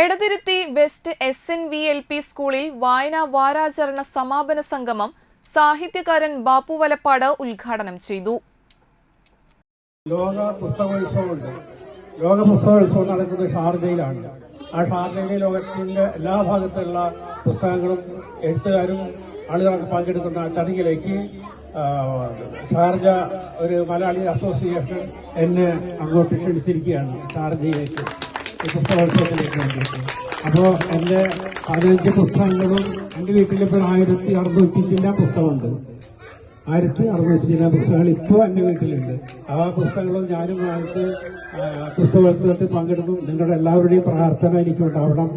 Edathiruthy west S N V L P സ്കൂളിൽ വായനാ വാരാചരണ സമാപന സംഗമം സാഹിത്യകാരൻ ബാപ്പു വലപ്പാട് ഉദ്ഘാടനം ചെയ്തു. ലോക പുസ്തകോത്സവമുണ്ട്. ലോക പുസ്തകോത്സവം നടക്കുന്നത് ഷാർജയിലാണ്. ആ ഷാർജയിലെ ലോകത്തിന്റെ എല്ലാ ഭാഗത്തുള്ള പുസ്തകങ്ങളും എഴുത്തുകാരും ആളുകളൊക്കെ പങ്കെടുക്കുന്ന ചടങ്ങിലേക്ക് ഷാർജ ഒരു മലയാളി അസോസിയേഷൻ എന്നെ അങ്ങോട്ട് ക്ഷണിച്ചിരിക്കുകയാണ് ഷാർജയിലേക്ക്. പുസ്തകോത്സവത്തിലേക്ക് വേണ്ടിയിട്ട് അപ്പോൾ പതിനഞ്ച് പുസ്തകങ്ങളും എന്റെ വീട്ടിലിപ്പോൾ ആയിരത്തി അറുന്നൂറ്റി ചില പുസ്തകമുണ്ട്. ആയിരത്തി അറുന്നൂറ്റി ചില പുസ്തകങ്ങൾ ഇപ്പോൾ എന്റെ വീട്ടിലുണ്ട്. ആ പുസ്തകങ്ങളും ഞാനുമായിട്ട് ആ, പുസ്തകോത്സവത്തിൽ പങ്കെടുക്കും. നിങ്ങളുടെ എല്ലാവരുടെയും പ്രാർത്ഥന എനിക്കുണ്ടാവണം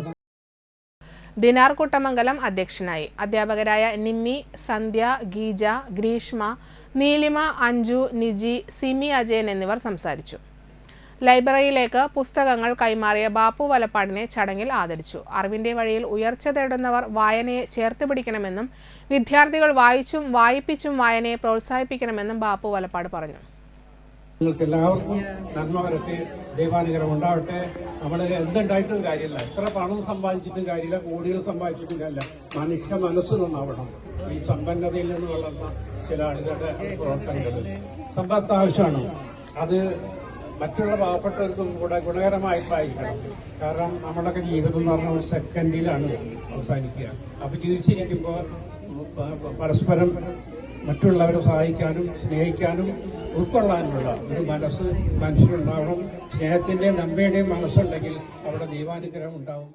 ദിനാർ കുട്ടമംഗലം അധ്യക്ഷനായി. അധ്യാപകരായ നിമ്മി സന്ധ്യ ഗീജ ഗ്രീഷ്മ നീലിമ അഞ്ജു നിജി സിമി അജയൻ എന്നിവർ സംസാരിച്ചു. ലൈബ്രറിയിലേക്ക് പുസ്തകങ്ങൾ കൈമാറിയ ബാപ്പു വലപ്പാടിനെ ചടങ്ങിൽ ആദരിച്ചു. അറിവിന്റെ വഴിയിൽ ഉയർച്ച തേടുന്നവർ വായനയെ ചേർത്ത് പിടിക്കണമെന്നും വിദ്യാർത്ഥികൾ വായിച്ചും വായിപ്പിച്ചും വായനയെ പ്രോത്സാഹിപ്പിക്കണമെന്നും ബാപ്പു വലപ്പാട് പറഞ്ഞു. നിങ്ങൾക്ക് എല്ലാവർക്കും നന്മ വരട്ടെ ദൈവാനുഗ്രഹം ഉണ്ടാവട്ടെ. നമ്മൾ എന്തുണ്ടായിട്ടും കാര്യമില്ല. എത്ര പണം സമ്പാദിച്ചിട്ടും കാര്യമില്ല കോടികൾ സമ്പാദിച്ചിട്ടും കാര്യമില്ല. മനുഷ്യ മനസ്സ് നന്നാവണം. ഈ സമ്പന്നതയിൽ നിന്ന് വളർന്ന ചില ആളുകളുടെ പ്രവർത്തനങ്ങൾ. സമ്പത്ത് ആവശ്യമാണ്. അത് മറ്റുള്ള പാവപ്പെട്ടവർക്കും കൂടെ ഗുണകരമായിട്ടായിരിക്കണം കാരണം നമ്മളൊക്കെ ജീവിതം എന്ന് പറഞ്ഞാൽ സെക്കൻഡിലാണ് അവസാനിക്കുക. അപ്പൊ ജീവിച്ചിരിക്കുമ്പോൾ പരസ്പരം മറ്റുള്ളവരെ സഹായിക്കാനും സ്നേഹിക്കാനും ഉൾക്കൊള്ളാനുമുള്ള ഒരു മനസ്സ് മനുഷ്യരുണ്ടാവണം സ്നേഹത്തിന്റെയും നന്മയുടെയും മനസ്സുണ്ടെങ്കിൽ അവിടെ ദൈവാനുഗ്രഹം ഉണ്ടാവും.